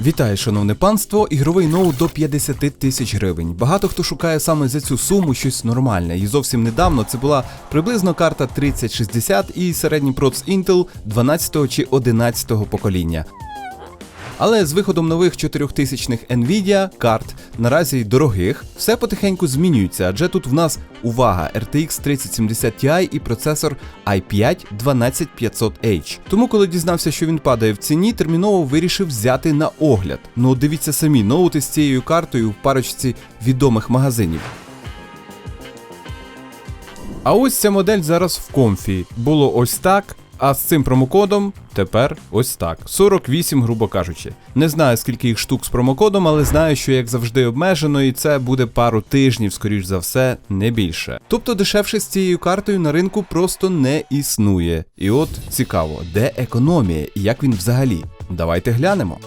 Вітаю, шановне панство! Ігровий ноут до 50 тисяч гривень. Багато хто шукає саме за цю суму щось нормальне, і зовсім недавно це була приблизно карта 3060 і середній проц Intel 12 чи 11 покоління. Але з виходом нових 4000-х Nvidia карт, наразі дорогих, все потихеньку змінюється, адже тут в нас увага RTX 3070 Ti і процесор i5 12500H. Тому, коли дізнався, що він падає в ціні, терміново вирішив взяти на огляд. Ну дивіться самі, ноути з цією картою в парочці відомих магазинів. А ось ця модель зараз в комфі. Було ось так. А з цим промокодом тепер ось так. 48, грубо кажучи. Не знаю, скільки їх штук з промокодом, але знаю, що як завжди обмежено, і це буде пару тижнів, скоріш за все, не більше. Тобто дешевше з цією картою на ринку просто не існує. І от цікаво, де економія і як він взагалі? Давайте глянемо.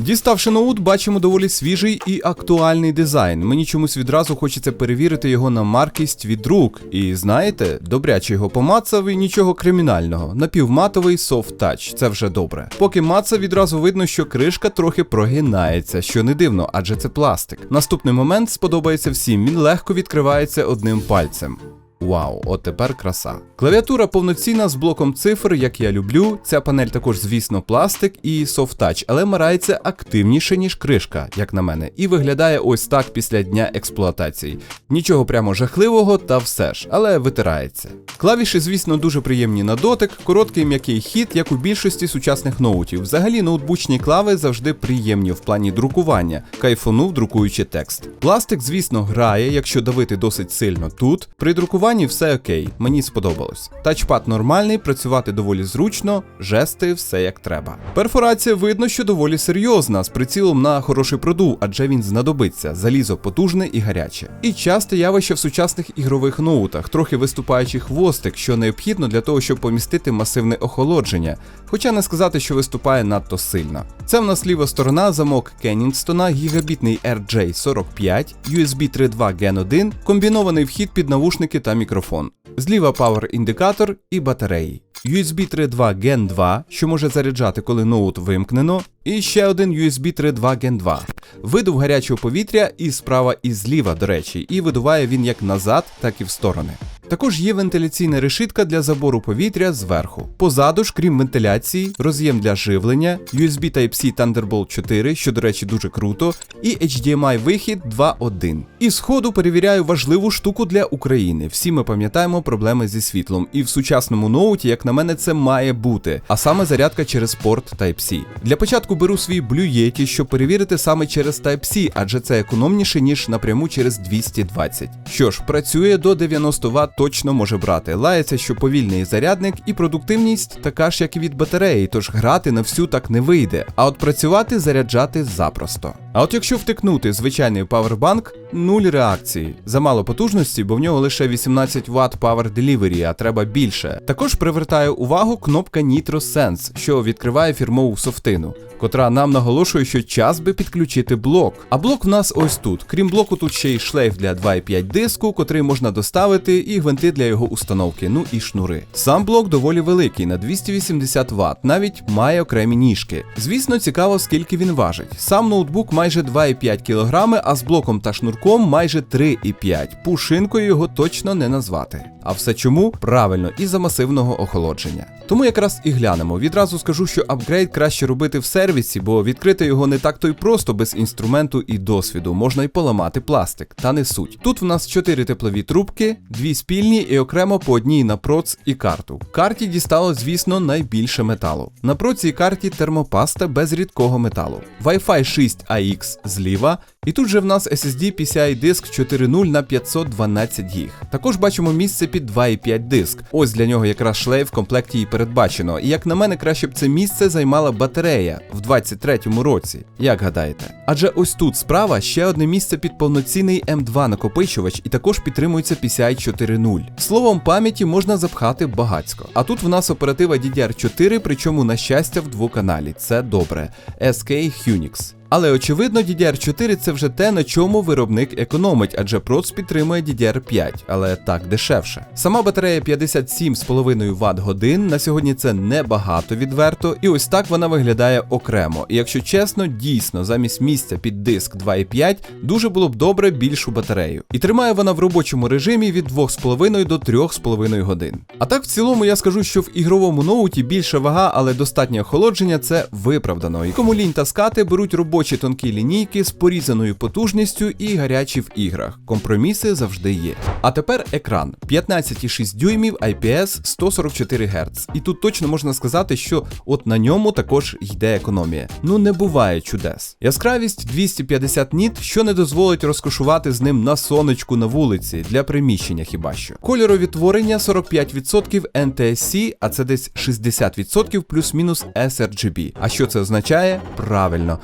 Діставши ноут, бачимо доволі свіжий і актуальний дизайн. Мені чомусь відразу хочеться перевірити його на маркість від рук. І знаєте, добряче його помацав і нічого кримінального. Напівматовий touch, це вже добре. Поки маца, відразу видно, що кришка трохи прогинається, що не дивно, адже це пластик. Наступний момент сподобається всім. Він легко відкривається одним пальцем. Вау, от тепер краса. Клавіатура повноцінна з блоком цифр, як я люблю. Ця панель також, звісно, пластик і touch, але мирається активніше, ніж кришка, як на мене, і виглядає ось так після дня експлуатації. Нічого прямо жахливого, та все ж, але витирається. Клавіші, звісно, дуже приємні на дотик, короткий м'який хід, як у більшості сучасних ноутів. Взагалі, ноутбучні клави завжди приємні в плані друкування, кайфонув, друкуючи текст. Пластик, звісно, грає, якщо давити досить сильно тут. При друкуванні все окей, мені сподобалось. Тачпад нормальний, працювати доволі зручно, жести все як треба. Перфорація видно, що доволі серйозна, з прицілом на хороший продув, адже він знадобиться, залізо потужне і гаряче. І часте явище в сучасних ігрових ноутах, трохи виступаючий хвостик, що необхідно для того, щоб помістити масивне охолодження, хоча не сказати, що виступає надто сильно. Це в нас ліва сторона, замок Кеннінгстона, гігабітний RJ45, USB 3.2 Gen 1, комбінований вхід під навушники та мікрофон. Зліва пауер індикатор і батареї. USB 3.2 Gen 2, що може заряджати, коли ноут вимкнено, і ще один USB 3.2 Gen 2. Видув гарячого повітря і справа і зліва, до речі, і видуває він як назад, так і в сторони. Також є вентиляційна решітка для забору повітря зверху. Позаду ж, крім вентиляції, роз'єм для живлення, USB Type-C Thunderbolt 4, що, до речі, дуже круто, і HDMI вихід 2.1. І сходу перевіряю важливу штуку для України. Всі ми пам'ятаємо проблеми зі світлом, і в сучасному ноуті, як на мене, це має бути, а саме зарядка через порт Type-C. Для початку беру свій Blue Yeti, щоб перевірити саме через Type-C, адже це економніше, ніж напряму через 220. Що ж, працює до 90 Вт точно може брати. Лається, що повільний зарядник і продуктивність така ж, як і від батареї, тож грати на всю так не вийде. А от працювати, заряджати запросто. А от якщо втикнути звичайний павербанк, нуль реакції. Замало потужності, бо в нього лише 18 Вт Power Delivery, а треба більше. Також привертає увагу кнопка Nitro Sense, що відкриває фірмову софтину, котра нам наголошує, що час би підключити блок. А блок в нас ось тут. Крім блоку, тут ще й шлейф для 2,5 диску, котрий можна доставити, і гвинти для його установки, ну і шнури. Сам блок доволі великий, на 280 Вт, навіть має окремі ніжки. Звісно, цікаво, скільки він важить. Сам ноутбук майже 2,5 кг, а з блоком та шнурком майже 3,5. Пушинкою його точно не назвати. А все чому? Правильно, із-за масивного охолодження. Тому якраз і глянемо. Відразу скажу, що апгрейд краще робити в сервісі, бо відкрити його не так то й просто без інструменту і досвіду. Можна й поламати пластик, та не суть. Тут в нас 4 теплові трубки, дві спільні і окремо по одній на проц і карту. Карті дістало, звісно, найбільше металу. На проці і карті термопаста без рідкого металу. Wi-Fi 6 AX зліва. І тут же в нас SSD PCI диск 4.0 на 512 гіг. Також бачимо місце під 2.5 диск. Ось для нього якраз шлейф в комплекті і передбачено. І як на мене, краще б це місце займала батарея в 23-му році. Як гадаєте? Адже ось тут справа ще одне місце під повноцінний M2 накопичувач і також підтримується PCI 4.0. Словом, пам'яті можна запхати багацько. А тут в нас оператива DDR4, причому на щастя в двоканалі. Це добре. SK Unix. Але очевидно, DDR4 це вже те, на чому виробник економить, адже проц підтримує DDR5, але так дешевше. Сама батарея 57,5 Вт годин. На сьогодні це небагато відверто, і ось так вона виглядає окремо. І якщо чесно, дійсно замість місця під диск 2,5 дуже було б добре більшу батарею. І тримає вона в робочому режимі від 2,5 до 3,5 годин. А так в цілому я скажу, що в ігровому ноуті більша вага, але достатнє охолодження це виправдано. І кому лінь таскати, беруть робочі тонкі лінійки з порізаною потужністю і гарячі в іграх. Компроміси завжди є. А тепер екран 15,6 дюймів IPS 144 Гц. І тут точно можна сказати, що от на ньому також йде економія. Ну не буває чудес. Яскравість 250 ніт, що не дозволить розкошувати з ним на сонечку на вулиці для приміщення хіба що. Кольоровідтворення 45% NTSC, а це десь 60% плюс-мінус sRGB. А що це означає? Правильно.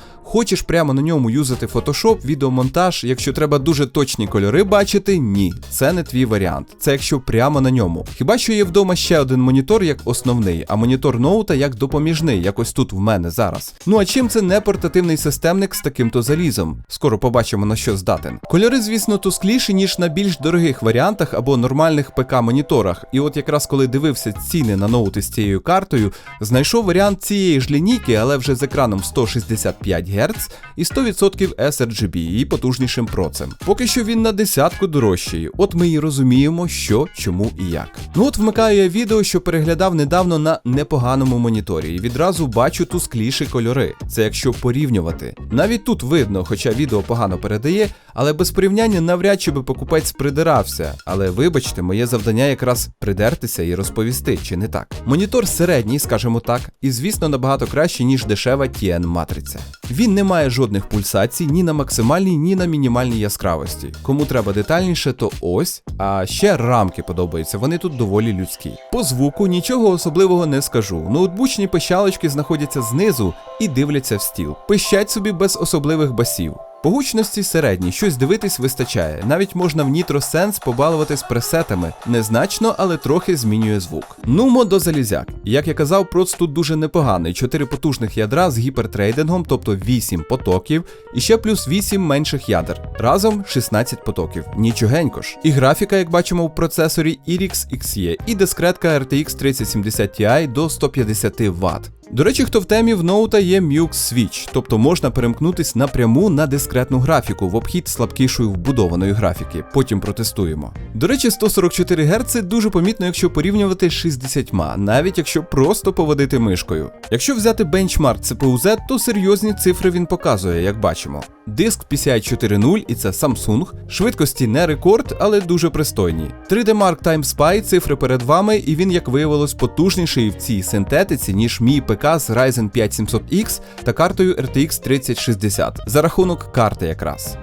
Хочеш прямо на ньому юзати Photoshop, відеомонтаж, якщо треба дуже точні кольори бачити, ні, це не твій варіант. Це якщо прямо на ньому. Хіба що є вдома ще один монітор як основний, а монітор ноута як допоміжний, якось тут в мене зараз. Ну а чим це не портативний системник з таким-то залізом? Скоро побачимо на що здатен. Кольори, звісно, тускліші, ніж на більш дорогих варіантах або нормальних ПК-моніторах. І от якраз коли дивився ціни на ноути з цією картою, знайшов варіант цієї ж лінійки, але вже з екраном 165 Гц і 100% sRGB і потужнішим процем. Поки що він на десятку дорожчий. От ми і розуміємо, що, чому і як. Ну от вмикаю я відео, що переглядав недавно на непоганому моніторі, і відразу бачу тускліші кольори. Це якщо порівнювати. Навіть тут видно, хоча відео погано передає, але без порівняння навряд чи би покупець придирався. Але вибачте, моє завдання якраз придертися і розповісти, чи не так. Монітор середній, скажімо так, і звісно набагато краще, ніж дешева TN матриця. Він не має жодних пульсацій ні на максимальній, ні на мінімальній яскравості. Кому треба детальніше, то ось. А ще рамки подобаються, вони тут доволі людські. По звуку нічого особливого не скажу. Ноутбучні пищалочки знаходяться знизу і дивляться в стіл. Пищать собі без особливих басів. По гучності середній, щось дивитись вистачає. Навіть можна в Nitro Sense побалуватись пресетами. Незначно, але трохи змінює звук. Нумо до залізяк. Як я казав, проц тут дуже непоганий. 4 потужних ядра з гіпертрейдингом, тобто 8 потоків, і ще плюс 8 менших ядер. Разом 16 потоків. Нічогенько ж. І графіка, як бачимо в процесорі IRIX XE, і дискретка RTX 3070 Ti до 150 Вт. До речі, хто в темі в ноута є Mux Switch, тобто можна перемкнутись напряму на дискретну графіку в обхід слабкішої вбудованої графіки. Потім протестуємо. До речі, 144 Гц дуже помітно, якщо порівнювати з 60, навіть якщо просто поводити мишкою. Якщо взяти бенчмарк CPU Z, то серйозні цифри він показує, як бачимо. Диск PCI 4.0 і це Samsung. Швидкості не рекорд, але дуже пристойні. 3D Mark Time Spy, цифри перед вами, і він, як виявилось, потужніший в цій синтетиці, ніж мій ПК з Ryzen 5 700X та картою RTX 3060 за рахунок карти якраз.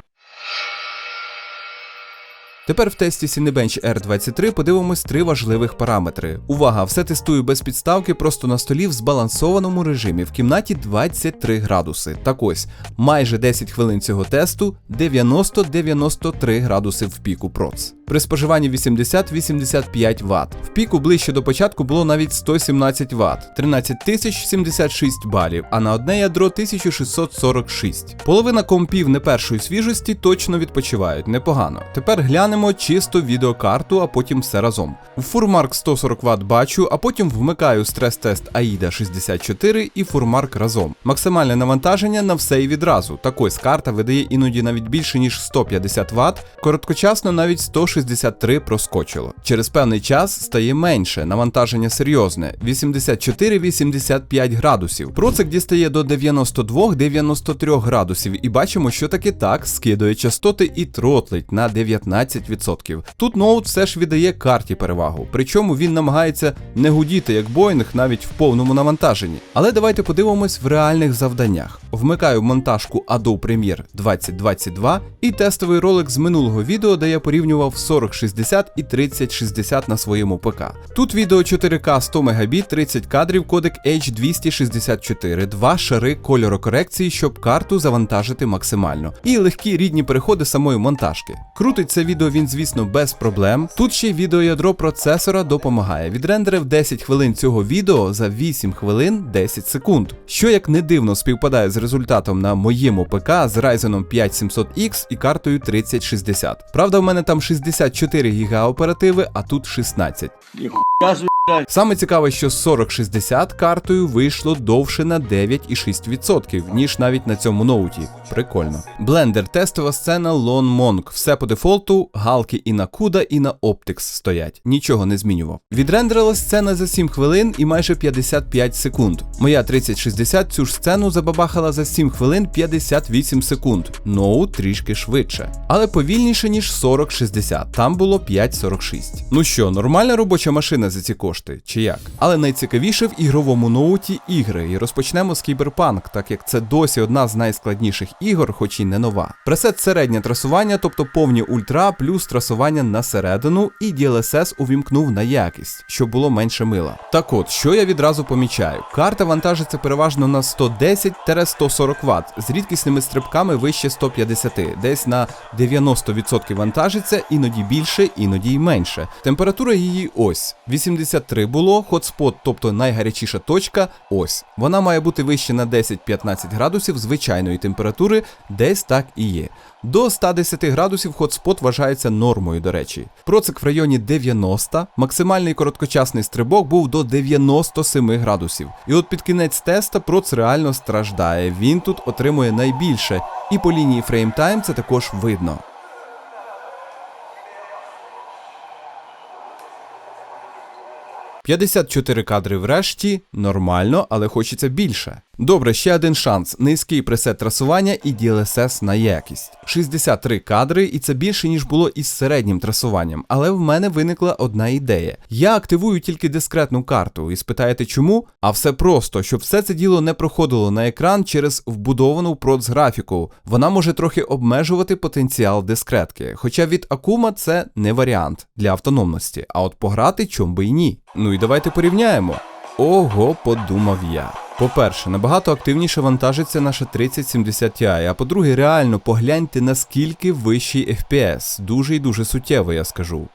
Тепер в тесті Cinebench R23 подивимось три важливих параметри. Увага, все тестую без підставки, просто на столі в збалансованому режимі в кімнаті 23 градуси. Так ось, майже 10 хвилин цього тесту 90-93 градуси в піку проц. При споживанні 80-85 Вт. В піку ближче до початку було навіть 117 Вт, 13076 балів, а на одне ядро 1646. Половина компів не першої свіжості точно відпочивають непогано. Тепер глянемо чисто відеокарту, а потім все разом. В фурмарк 140 Вт бачу, а потім вмикаю стрес-тест AIDA 64 і фурмарк разом. Максимальне навантаження на все і відразу. Так ось карта видає іноді навіть більше ніж 150 Вт, короткочасно навіть 163 проскочило. Через певний час стає менше, навантаження серйозне 84-85 градусів. Процик дістає до 92-93 градусів, і бачимо, що таки так скидує частоти і тротлить на 19%. Тут ноут все ж віддає карті перевагу, причому він намагається не гудіти як Boeing навіть в повному навантаженні. Але давайте подивимось в реальних завданнях. Вмикаю монтажку Adobe Premiere 2022 і тестовий ролик з минулого відео, де я порівнював 4060 і 3060 на своєму ПК. Тут відео 4К 100 Мбіт, 30 кадрів, кодек H264, два шари кольорокорекції, щоб карту завантажити максимально, і легкі рідні переходи самої монтажки. Крутить це відео він, звісно, без проблем. Тут ще відеоядро процесора допомагає. Відрендерив 10 хвилин цього відео за 8 хвилин 10 секунд, що як не дивно співпадає з результатом на моєму ПК з Ryzen 5 700X і картою 3060. Правда, в мене там 64 гіга оперативи, а тут 16. Ніхуя. Саме цікаве, що 4060 картою вийшло довше на 9,6%, ніж навіть на цьому ноуті. Прикольно. Blender тестова сцена Lone Monk. Все по дефолту, галки і на CUDA, і на Optics стоять. Нічого не змінював. Відрендерила сцена за 7 хвилин і майже 55 секунд. Моя 3060 цю ж сцену забабахала за 7 хвилин 58 секунд. Ноут трішки швидше. Але повільніше, ніж 4060. Там було 5,46. Ну що, нормальна робоча машина за ці кошти, чи як? Але найцікавіше в ігровому ноуті ігри. І розпочнемо з Cyberpunk, так як це досі одна з найскладніших ігор, хоч і не нова. Пресет середнє трасування, тобто повні ультра, плюс трасування на середину, і DLSS увімкнув на якість, щоб було менше мила. Так от, що я відразу помічаю? Карта вантажиться переважно на 110-140 Вт з рідкісними стрибками вище 150, десь на 90% вантажиться, іноді більше, іноді й менше. Температура її ось 83 було, хотспот, тобто найгарячіша точка, ось. Вона має бути вище на 10-15 градусів звичайної температури, десь так і є. До 110 градусів хотспот вважається нормою, до речі. Процик в районі 90, максимальний короткочасний стрибок був до 97 градусів. І от під кінець теста проц реально страждає. Він тут отримує найбільше, і по лінії фреймтайм це також видно. – 54 кадри врешті, нормально, але хочеться більше. Добре, ще один шанс. Низький пресет трасування і DLSS на якість. 63 кадри, і це більше, ніж було із середнім трасуванням. Але в мене виникла одна ідея. Я активую тільки дискретну карту, і спитаєте чому? А все просто, щоб все це діло не проходило на екран через вбудовану проц-графіку. Вона може трохи обмежувати потенціал дискретки. Хоча від Акума це не варіант для автономності, а от пограти чом би й ні. Ну і давайте порівняємо. Ого, подумав я. По-перше, набагато активніше вантажиться наша 3070 Ti, а по-друге, реально погляньте наскільки вищий FPS. Дуже і дуже суттєво, я скажу.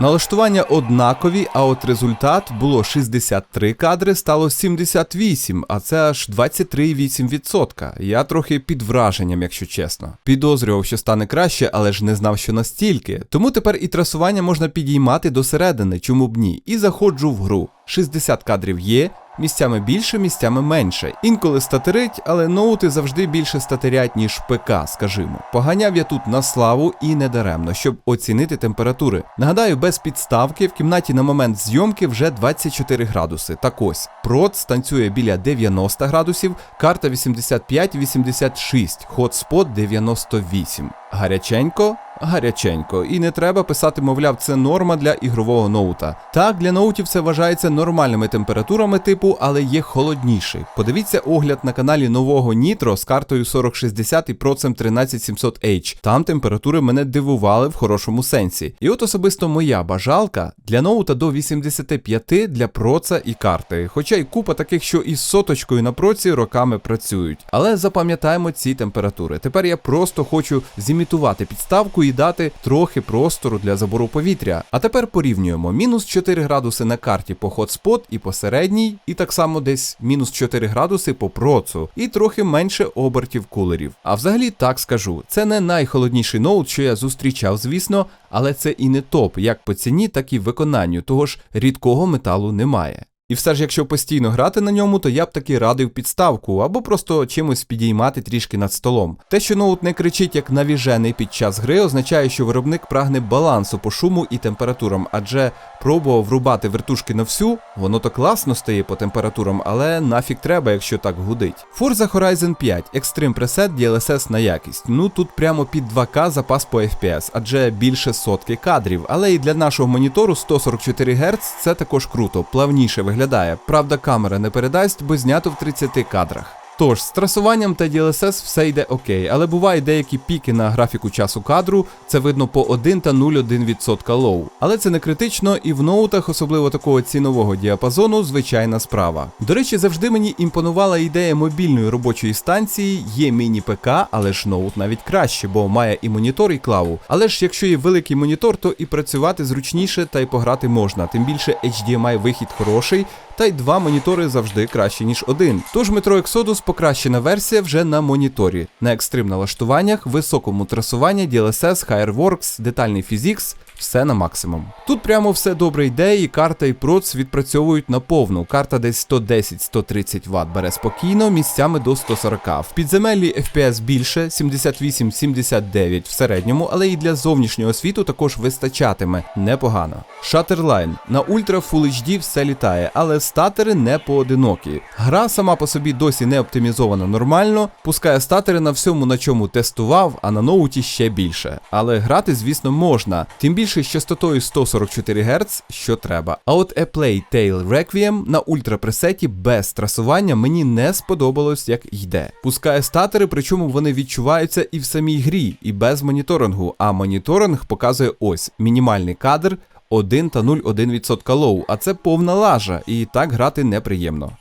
Налаштування однакові, а от результат було 63 кадри, стало 78, а це аж 23,8%. Я трохи під враженням, якщо чесно. Підозрював, що стане краще, але ж не знав, що настільки. Тому тепер і трасування можна підіймати до середини, чому б ні. І заходжу в гру. 60 кадрів є, місцями більше, місцями менше. Інколи статерить, але ноути завжди більше статерять, ніж ПК, скажімо. Поганяв я тут на славу і недаремно, щоб оцінити температури. Нагадаю, без підставки в кімнаті на момент зйомки вже 24 градуси. Так ось, проц танцює біля 90 градусів, карта 85-86, хотспот 98. Гаряченько, гаряченько. І не треба писати, мовляв, це норма для ігрового ноута. Так, для ноутів це вважається нормальними температурами типу, але є холодніший. Подивіться огляд на каналі нового Nitro з картою 4060 і процем 13700H. Там температури мене дивували в хорошому сенсі. І от особисто моя бажалка для ноута до 85 для проца і карти. Хоча й купа таких, що із соточкою на проці роками працюють. Але запам'ятаємо ці температури. Тепер я просто хочу зімітувати підставку і дати трохи простору для забору повітря. А тепер порівнюємо мінус 4 градуси на карті по хотспот і по середній, і так само десь мінус 4 градуси по процу, і трохи менше обертів кулерів. А взагалі так скажу, це не найхолодніший ноут, що я зустрічав, звісно, але це і не топ, як по ціні, так і виконанню, того ж рідкого металу немає. І все ж, якщо постійно грати на ньому, то я б таки радив підставку або просто чимось підіймати трішки над столом. Те, що ноут не кричить як навіжений під час гри, означає, що виробник прагне балансу по шуму і температурам, адже пробував врубати вертушки на всю, воно то класно стає по температурам, але нафіг треба, якщо так гудить. Forza Horizon 5 Extreme Preset DLSS на якість. Ну тут прямо під 2К запас по FPS, адже більше сотки кадрів. Але і для нашого монітору 144 Гц це також круто, плавніше виглядає. Правда, камера не передасть, бо знято в 30 кадрах. Тож, з трасуванням та DLSS все йде окей, але бувають деякі піки на графіку часу кадру, це видно по 1 та 0,1% лоу. Але це не критично, і в ноутах, особливо такого цінового діапазону, звичайна справа. До речі, завжди мені імпонувала ідея мобільної робочої станції, є міні-ПК, але ж ноут навіть краще, бо має і монітор, і клаву. Але ж якщо є великий монітор, то і працювати зручніше та й пограти можна. Тим більше HDMI вихід хороший, та й два монітори завжди краще, ніж один. Тож метро Exodus покращена версія вже на моніторі. На екстрим налаштуваннях, високому трасуванні DLSS, HireWorks, детальний фізікс, все на максимум. Тут прямо все добре йде, і карта і проц відпрацьовують на повну. Карта десь 110-130 Вт бере спокійно, місцями до 140. В підземеллі FPS більше, 78-79 в середньому, але і для зовнішнього світу також вистачатиме непогано. Shutterline. на Ultra Full HD все літає, але статери не поодинокі. Гра сама по собі досі не оптимізована нормально, пускає статери на всьому, на чому тестував, а на ноуті ще більше. Але грати, звісно, можна, тим більше з частотою 144 Гц, що треба. А от A Plague Tale Requiem на ультрапресеті без трасування мені не сподобалось, як йде. Пускає статери, причому вони відчуваються і в самій грі, і без моніторингу. А моніторинг показує ось мінімальний кадр. 1 та 0,1% лоу, а це повна лажа, і так грати неприємно.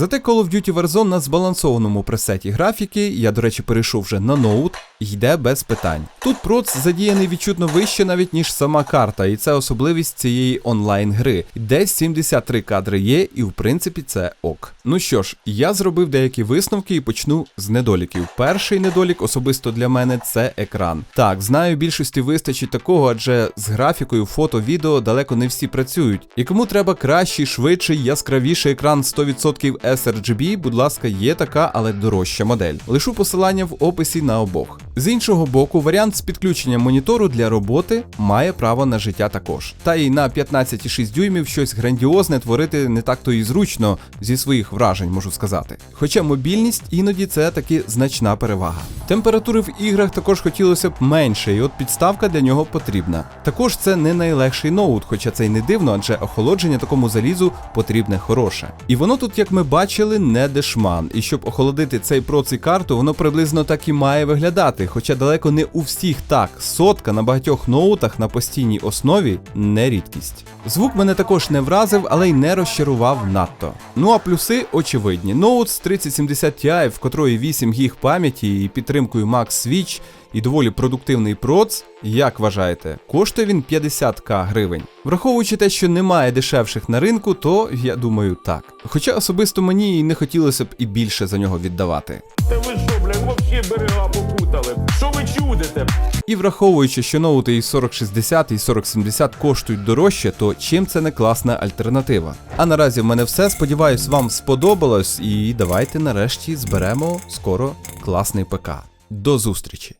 Зате Call of Duty Warzone на збалансованому пресеті графіки, я, до речі, перейшов вже на ноут, йде без питань. Тут проц задіяний відчутно вище навіть ніж сама карта, і це особливість цієї онлайн гри. Десь 73 кадри є, і в принципі це ок. Ну що ж, я зробив деякі висновки і почну з недоліків. Перший недолік особисто для мене це екран. Так, знаю, більшості вистачить такого, адже з графікою фото, відео далеко не всі працюють. І кому треба кращий, швидший, яскравіший екран 100% sRGB, будь ласка, є така, але дорожча модель. Лишу посилання в описі на обох. З іншого боку, варіант з підключенням монітору для роботи має право на життя також. Та й на 15,6 дюймів щось грандіозне творити не так то і зручно зі своїх вражень, можу сказати. Хоча мобільність іноді це таки значна перевага. Температури в іграх також хотілося б менше, і от підставка для нього потрібна. Також це не найлегший ноут, хоча це й не дивно, адже охолодження такому залізу потрібне хороше. І воно тут, як ми бачили, не дешман. І щоб охолодити цей проц карту, воно приблизно так і має виглядати. Хоча далеко не у всіх так. Сотка на багатьох ноутах на постійній основі не рідкість. Звук мене також не вразив, але й не розчарував надто. Ну а плюси очевидні. Ноут з 3070 Ti, в котрої 8 гіг пам'яті і підтримкою Max Switch, і доволі продуктивний проц, як вважаєте, коштує він 50к гривень. Враховуючи те, що немає дешевших на ринку, то я думаю так. Хоча особисто мені і не хотілося б і більше за нього віддавати. Та ви що, блядь, вообще берега попутали? Що ви чудите? І враховуючи, що ноути і 4060 і 4070 коштують дорожче, то чим це не класна альтернатива? А наразі в мене все. Сподіваюсь, вам сподобалось, і давайте нарешті зберемо скоро класний ПК. До зустрічі!